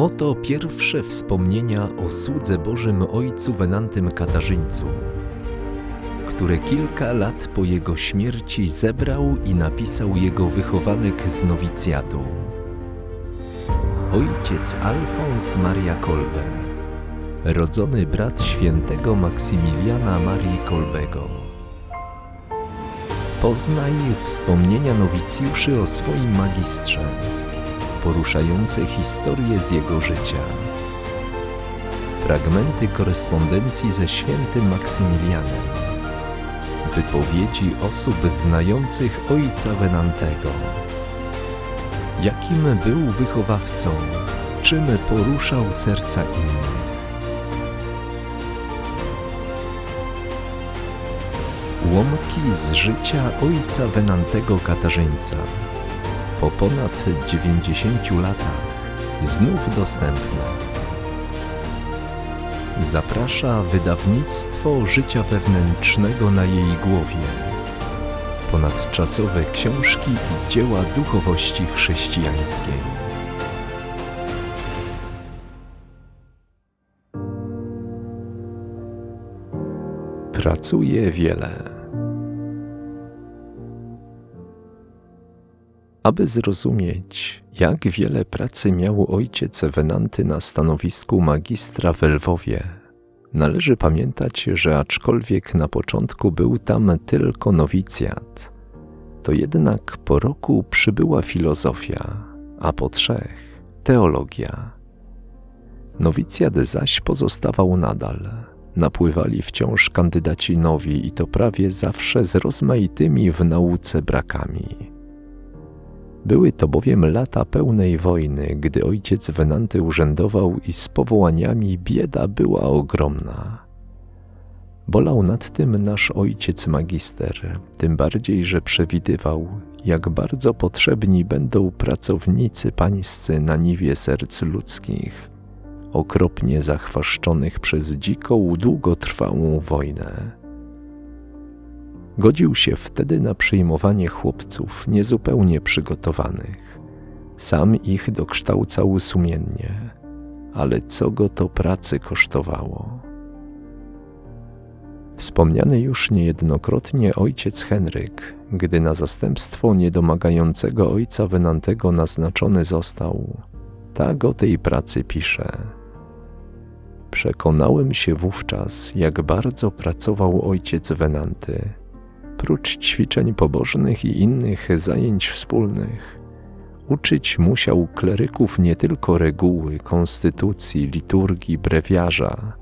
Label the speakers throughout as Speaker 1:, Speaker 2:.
Speaker 1: Oto pierwsze wspomnienia o słudze Bożym Ojcu Wenantym Katarzyńcu, które kilka lat po jego śmierci zebrał i napisał jego wychowanek z nowicjatu. Ojciec Alfons Maria Kolbe, rodzony brat świętego Maksymiliana Marii Kolbego. Poznaj wspomnienia nowicjuszy o swoim magistrze, poruszające historię z jego życia. Fragmenty korespondencji ze świętym Maksymilianem. Wypowiedzi osób znających ojca Wenantego. Jakim był wychowawcą, czym poruszał serca innych. Łomki z życia ojca Wenantego Katarzyńca. Po ponad 90 latach znów dostępne. Zaprasza wydawnictwo życia wewnętrznego na jej głowie. Ponadczasowe książki i dzieła duchowości chrześcijańskiej. Pracuje wiele. Aby zrozumieć, jak wiele pracy miał ojciec Wenanty na stanowisku magistra w Lwowie, należy pamiętać, że aczkolwiek na początku był tam tylko nowicjat, to jednak po roku przybyła filozofia, a po trzech teologia. Nowicjat zaś pozostawał nadal. Napływali wciąż kandydaci nowi i to prawie zawsze z rozmaitymi w nauce brakami. Były to bowiem lata pełnej wojny, gdy ojciec Wenanty urzędował i z powołaniami bieda była ogromna. Bolał nad tym nasz ojciec magister, tym bardziej, że przewidywał, jak bardzo potrzebni będą pracownicy pańscy na niwie serc ludzkich, okropnie zachwaszczonych przez dziką, długotrwałą wojnę. Godził się wtedy na przyjmowanie chłopców niezupełnie przygotowanych. Sam ich dokształcał sumiennie, ale co go to pracy kosztowało? Wspomniany już niejednokrotnie ojciec Henryk, gdy na zastępstwo niedomagającego ojca Wenantego naznaczony został, tak o tej pracy pisze. Przekonałem się wówczas, jak bardzo pracował ojciec Wenanty – prócz ćwiczeń pobożnych i innych zajęć wspólnych, uczyć musiał kleryków nie tylko reguły, konstytucji, liturgii, brewiarza,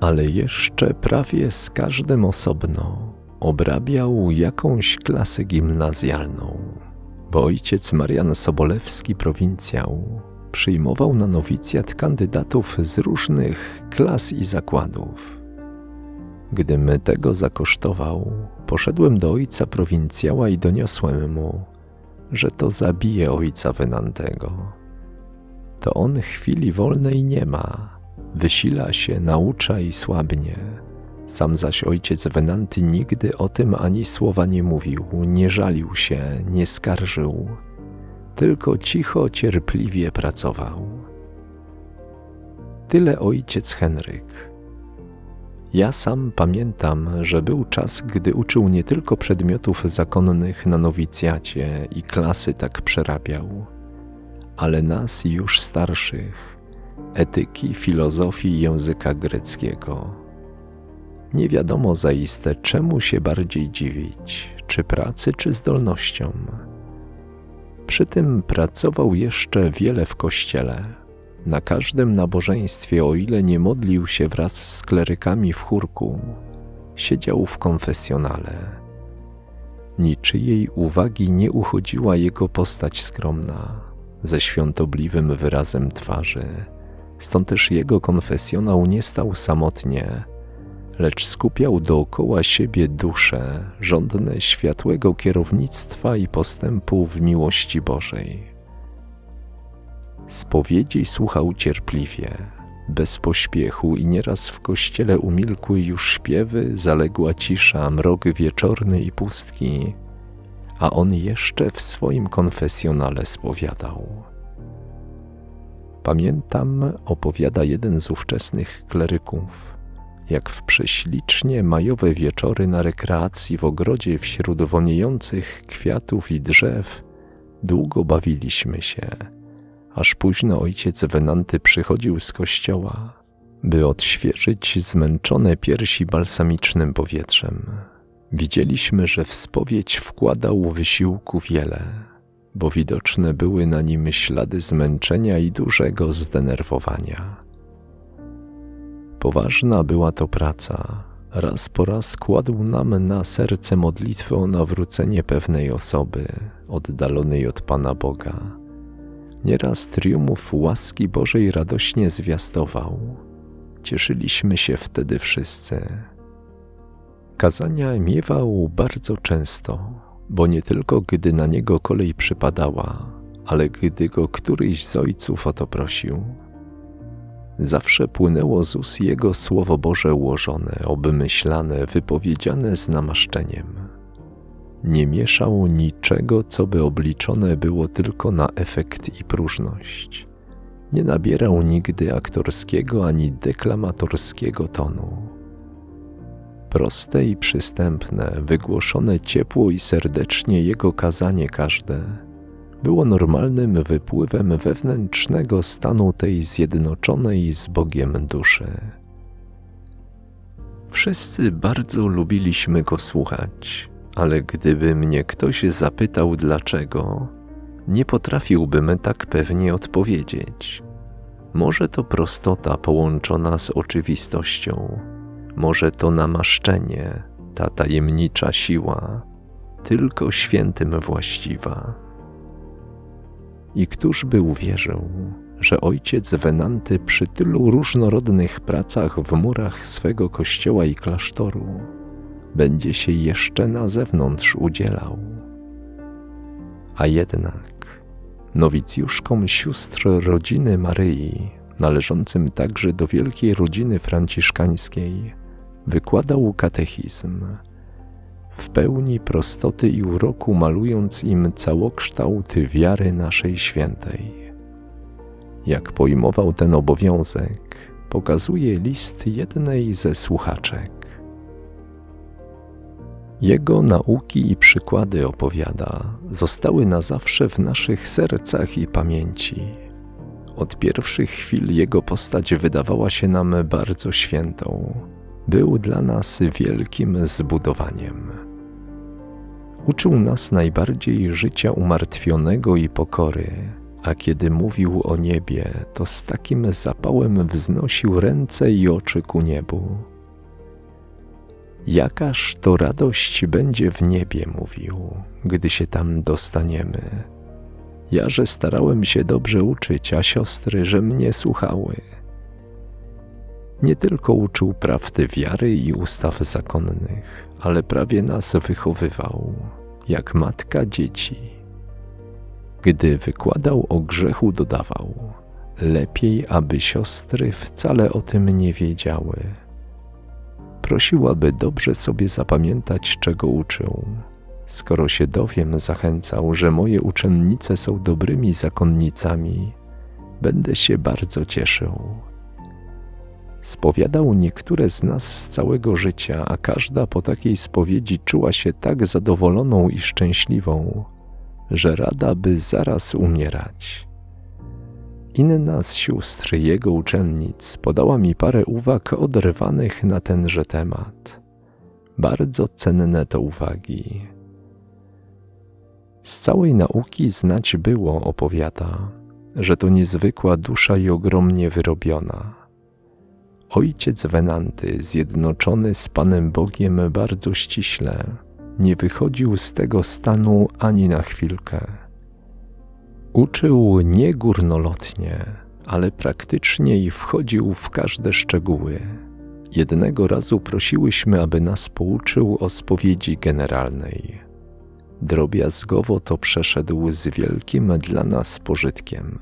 Speaker 1: ale jeszcze prawie z każdym osobno obrabiał jakąś klasę gimnazjalną, bo ojciec Marian Sobolewski, prowincjał, przyjmował na nowicjat kandydatów z różnych klas i zakładów. Gdym tego zakosztował, poszedłem do ojca prowincjała i doniosłem mu, że to zabije ojca Wenantego. To on chwili wolnej nie ma, wysila się, naucza i słabnie. Sam zaś ojciec Wenanty nigdy o tym ani słowa nie mówił, nie żalił się, nie skarżył, tylko cicho, cierpliwie pracował. Tyle ojciec Henryk ja sam pamiętam, że był czas, gdy uczył nie tylko przedmiotów zakonnych na nowicjacie i klasy tak przerabiał, ale nas już starszych, etyki, filozofii i języka greckiego. Nie wiadomo zaiste, czemu się bardziej dziwić, czy pracy, czy zdolnościom. Przy tym pracował jeszcze wiele w kościele na każdym nabożeństwie, o ile nie modlił się wraz z klerykami w chórku, siedział w konfesjonale. Niczyjej uwagi nie uchodziła jego postać skromna, ze świątobliwym wyrazem twarzy. Stąd też jego konfesjonał nie stał samotnie, lecz skupiał dookoła siebie dusze, żądne światłego kierownictwa i postępu w miłości Bożej. Spowiedzi słuchał cierpliwie, bez pośpiechu i nieraz w kościele umilkły już śpiewy, zaległa cisza, mrok wieczorny i pustki, a on jeszcze w swoim konfesjonale spowiadał. Pamiętam, opowiada jeden z ówczesnych kleryków, jak w prześlicznie majowe wieczory na rekreacji w ogrodzie wśród woniejących kwiatów i drzew długo bawiliśmy się, aż późno ojciec Wenanty przychodził z kościoła, by odświeżyć zmęczone piersi balsamicznym powietrzem. Widzieliśmy, że w spowiedź wkładał wysiłku wiele, bo widoczne były na nim ślady zmęczenia i dużego zdenerwowania. Poważna była to praca. Raz po raz kładł nam na serce modlitwę o nawrócenie pewnej osoby oddalonej od Pana Boga. Nieraz triumf łaski Bożej radośnie zwiastował. Cieszyliśmy się wtedy wszyscy. Kazania miewał bardzo często, bo nie tylko gdy na niego kolej przypadała, ale gdy go któryś z ojców o to prosił. Zawsze płynęło z ust jego słowo Boże ułożone, obmyślane, wypowiedziane z namaszczeniem. Nie mieszał niczego, co by obliczone było tylko na efekt i próżność. Nie nabierał nigdy aktorskiego ani deklamatorskiego tonu. Proste i przystępne, wygłoszone ciepło i serdecznie jego kazanie każde było normalnym wypływem wewnętrznego stanu tej zjednoczonej z Bogiem duszy. Wszyscy bardzo lubiliśmy go słuchać, ale gdyby mnie ktoś zapytał dlaczego, nie potrafiłbym tak pewnie odpowiedzieć. Może to prostota połączona z oczywistością, może to namaszczenie, ta tajemnicza siła, tylko świętym właściwa. I któż by uwierzył, że ojciec Wenanty przy tylu różnorodnych pracach w murach swego kościoła i klasztoru będzie się jeszcze na zewnątrz udzielał? A jednak nowicjuszkom sióstr rodziny Maryi, należącym także do wielkiej rodziny franciszkańskiej, wykładał katechizm, w pełni prostoty i uroku malując im całokształt wiary naszej świętej. Jak pojmował ten obowiązek, pokazuje list jednej ze słuchaczek. Jego nauki i przykłady opowiada, zostały na zawsze w naszych sercach i pamięci. Od pierwszych chwil jego postać wydawała się nam bardzo świętą. Był dla nas wielkim zbudowaniem. Uczył nas najbardziej życia umartwionego i pokory, a kiedy mówił o niebie, to z takim zapałem wznosił ręce i oczy ku niebu. Jakaż to radość będzie w niebie, mówił, gdy się tam dostaniemy. Ja, że starałem się dobrze uczyć, a siostry, że mnie słuchały. Nie tylko uczył prawdy wiary i ustaw zakonnych, ale prawie nas wychowywał, jak matka dzieci. Gdy wykładał o grzechu, dodawał: Lepiej, aby siostry wcale o tym nie wiedziały. Prosił, aby dobrze sobie zapamiętać, czego uczył. Skoro się dowiem, zachęcał, że moje uczennice są dobrymi zakonnicami, będę się bardzo cieszył. Spowiadał niektóre z nas z całego życia, a każda po takiej spowiedzi czuła się tak zadowoloną i szczęśliwą, że rada by zaraz umierać. Inna z sióstr jego uczennic podała mi parę uwag oderwanych na tenże temat. Bardzo cenne to uwagi. Z całej nauki znać było, opowiada, że to niezwykła dusza i ogromnie wyrobiona Ojciec Wenanty, zjednoczony z Panem Bogiem bardzo ściśle, nie wychodził z tego stanu ani na chwilkę. Uczył nie górnolotnie, ale praktycznie i wchodził w każde szczegóły. Jednego razu prosiłyśmy, aby nas pouczył o spowiedzi generalnej. Drobiazgowo to przeszedł z wielkim dla nas pożytkiem.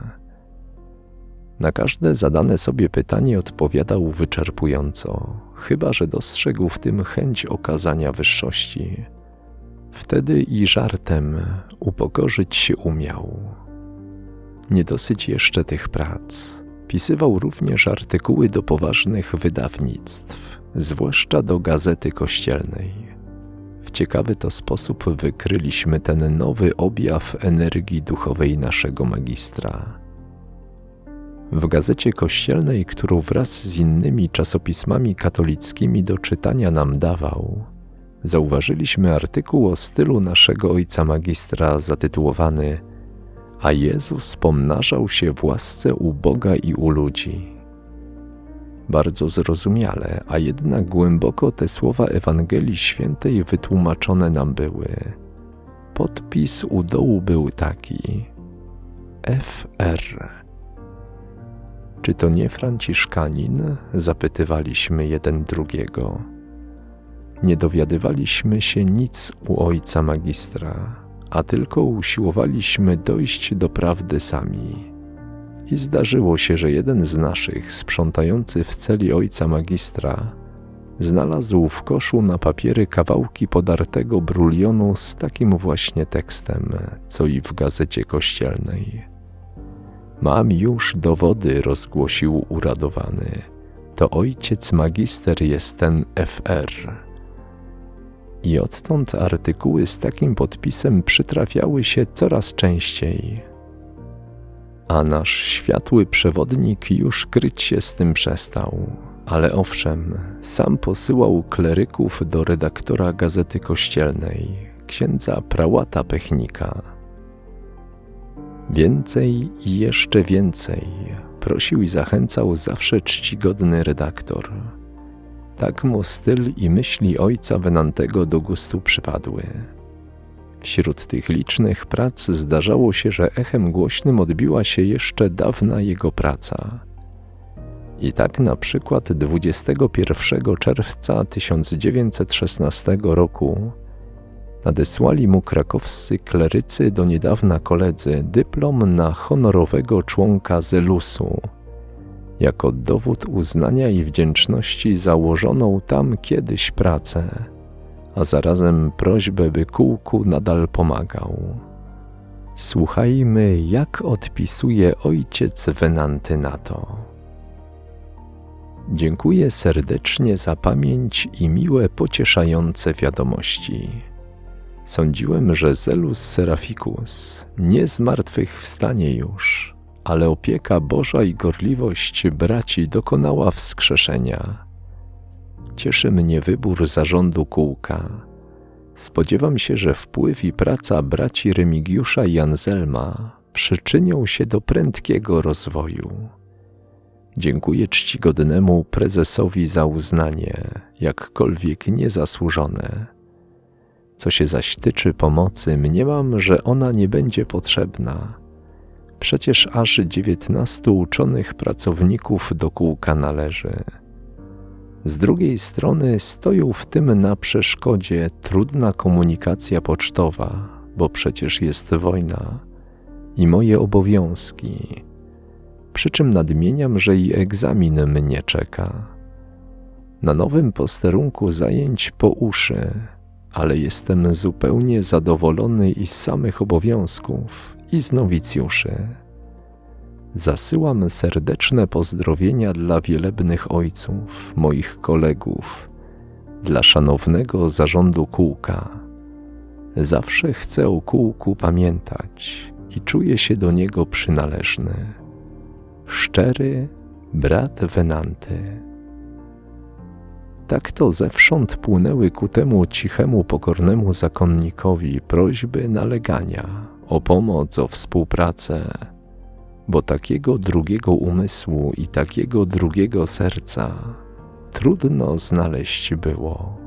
Speaker 1: Na każde zadane sobie pytanie odpowiadał wyczerpująco, chyba że dostrzegł w tym chęć okazania wyższości. Wtedy i żartem upokorzyć się umiał. Nie dosyć jeszcze tych prac. Pisywał również artykuły do poważnych wydawnictw, zwłaszcza do Gazety Kościelnej. W ciekawy to sposób wykryliśmy ten nowy objaw energii duchowej naszego magistra. W Gazecie Kościelnej, którą wraz z innymi czasopismami katolickimi do czytania nam dawał, zauważyliśmy artykuł o stylu naszego ojca magistra zatytułowany A Jezus pomnażał się w łasce u Boga i u ludzi. Bardzo zrozumiale, a jednak głęboko te słowa Ewangelii Świętej wytłumaczone nam były. Podpis u dołu był taki: FR. Czy to nie Franciszkanin? Zapytywaliśmy jeden drugiego. Nie dowiadywaliśmy się nic u ojca magistra, a tylko usiłowaliśmy dojść do prawdy sami. I zdarzyło się, że jeden z naszych, sprzątający w celi ojca magistra, znalazł w koszu na papiery kawałki podartego brulionu z takim właśnie tekstem, co i w gazecie kościelnej. Mam już dowody, rozgłosił uradowany. To ojciec magister jest ten FR. I odtąd artykuły z takim podpisem przytrafiały się coraz częściej. A nasz światły przewodnik już kryć się z tym przestał. Ale owszem, sam posyłał kleryków do redaktora Gazety Kościelnej, księdza prałata Pechnika. Więcej i jeszcze więcej prosił i zachęcał zawsze czcigodny redaktor. Tak mu styl i myśli ojca Wenantego do gustu przypadły. Wśród tych licznych prac zdarzało się, że echem głośnym odbiła się jeszcze dawna jego praca. I tak na przykład 21 czerwca 1916 roku nadesłali mu krakowscy klerycy do niedawna koledzy dyplom na honorowego członka Zelusu, jako dowód uznania i wdzięczności założoną tam kiedyś pracę, a zarazem prośbę, by kółku nadal pomagał. Słuchajmy, jak odpisuje ojciec Wenanty na to. Dziękuję serdecznie za pamięć i miłe, pocieszające wiadomości. Sądziłem, że Zelus Seraficus nie zmartwychwstanie już, ale opieka Boża i gorliwość braci dokonała wskrzeszenia. Cieszy mnie wybór zarządu kółka. Spodziewam się, że wpływ i praca braci Remigiusza i Anselma przyczynią się do prędkiego rozwoju. Dziękuję czcigodnemu prezesowi za uznanie, jakkolwiek niezasłużone. Co się zaś tyczy pomocy, mniemam, że ona nie będzie potrzebna. Przecież aż dziewiętnastu uczonych pracowników do kółka należy. Z drugiej strony stoją w tym na przeszkodzie trudna komunikacja pocztowa, bo przecież jest wojna, i moje obowiązki. Przy czym nadmieniam, że i egzamin mnie czeka. Na nowym posterunku zajęć po uszy, ale jestem zupełnie zadowolony i z samych obowiązków, i z nowicjuszy. Zasyłam serdeczne pozdrowienia dla wielebnych ojców, moich kolegów, dla szanownego zarządu kółka. Zawsze chcę o kółku pamiętać i czuję się do niego przynależny. Szczery brat Wenanty. Tak to zewsząd płynęły ku temu cichemu, pokornemu zakonnikowi prośby nalegania o pomoc, o współpracę, bo takiego drugiego umysłu i takiego drugiego serca trudno znaleźć było.